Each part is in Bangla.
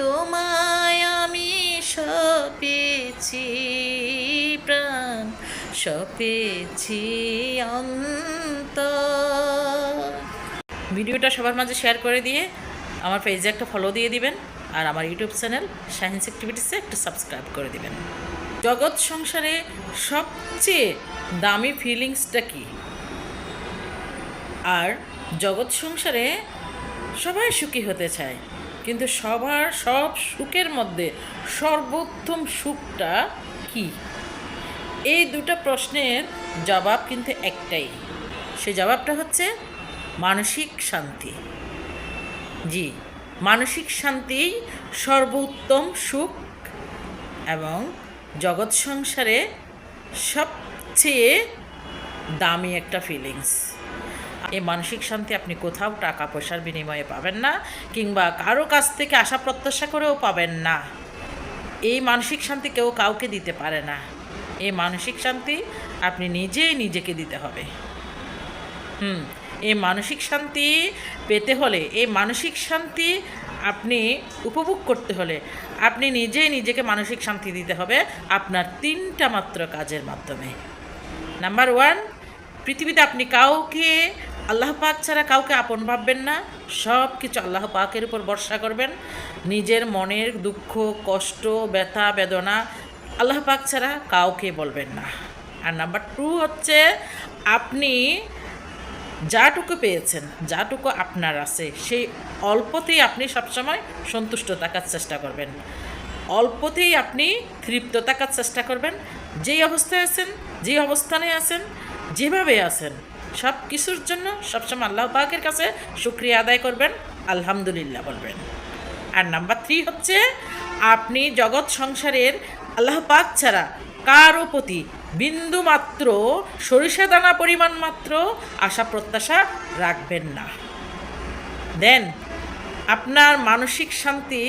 তোমায় আমি সপেছি, প্রাণ সপেছি অন্ত ভিডিওটা সবার মাঝে শেয়ার করে দিয়ে আমার পেজে একটা ফলো দিয়ে দিবেন আর আমার ইউটিউব চ্যানেল সায়েন্স অ্যাক্টিভিটিসে একটু সাবস্ক্রাইব করে দিবেন। জগৎ সংসারে সবচেয়ে দামি ফিলিংসটা কি? আর জগৎ সংসারে সবাই সুখী হতে চায়। কিন্তু সবার সব সুখের মধ্যে সর্বোত্তম সুখটা কি? এই দুটো প্রশ্নের জবাব কিন্তু একটাই। সে জবাবটা হচ্ছে মানসিক শান্তি। জি, মানসিক শান্তিই সর্বোত্তম সুখ এবং জগৎ সংসারে সবচেয়ে দামি একটা ফিলিংস এই মানসিক শান্তি আপনি কোথাও টাকা পয়সার বিনিময়ে পাবেন না, কিংবা কারও কাছ থেকে আশা প্রত্যাশা করেও পাবেন না। এই মানসিক শান্তি কেউ কাউকে দিতে পারে না। এই মানসিক শান্তি আপনি নিজেই নিজেকে দিতে হবে। হুম এই মানসিক শান্তি পেতে হলে এই মানসিক শান্তি আপনি উপভোগ করতে হলে, আপনি নিজেই নিজেকে মানসিক শান্তি দিতে হবে আপনার তিনটা মাত্র কাজের মাধ্যমে। নাম্বার ওয়ান, পৃথিবীতে আপনি কাউকে আল্লাহ পাক ছাড়া কাউকে আপন ভাববেন না। সব কিছু আল্লাহ পাকের উপর ভরসা করবেন। নিজের মনের দুঃখ, কষ্ট, ব্যথা, বেদনা আল্লাহ পাক ছাড়া কাউকে বলবেন না। আর নাম্বার টু হচ্ছে, আপনি যাটুকু পেয়েছেন, যাটুকু আপনার আছে, সেই অল্পতেই আপনি সবসময় সন্তুষ্ট থাকার চেষ্টা করবেন। অল্পতেই আপনি তৃপ্ত থাকার চেষ্টা করবেন। যেই অবস্থায় আছেন, যেই অবস্থানে আছেন, যেভাবে আছেন সব কিছুর জন্য সবসময় আল্লাহ পাকের কাছে শুক্রিয়া আদায় করবেন, আলহামদুলিল্লাহ বলবেন। আর নাম্বার থ্রি হচ্ছে, আপনি জগৎ সংসারের আল্লাহ পাক ছাড়া কারও প্রতি বিন্দু মাত্র সরিষা দানা পরিমাণ মাত্র আশা প্রত্যাশা রাখবেন না। দেন আপনার মানসিক শান্তি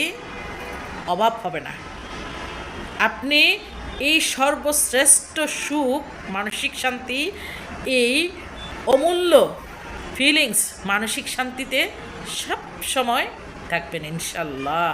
অভাব হবে না। আপনি এই সর্বশ্রেষ্ঠ সুখ, মানসিক শান্তি এই অমূল্য ফিলিংস মানসিক শান্তিতে সব সময় থাকবেন ইনশাল্লাহ।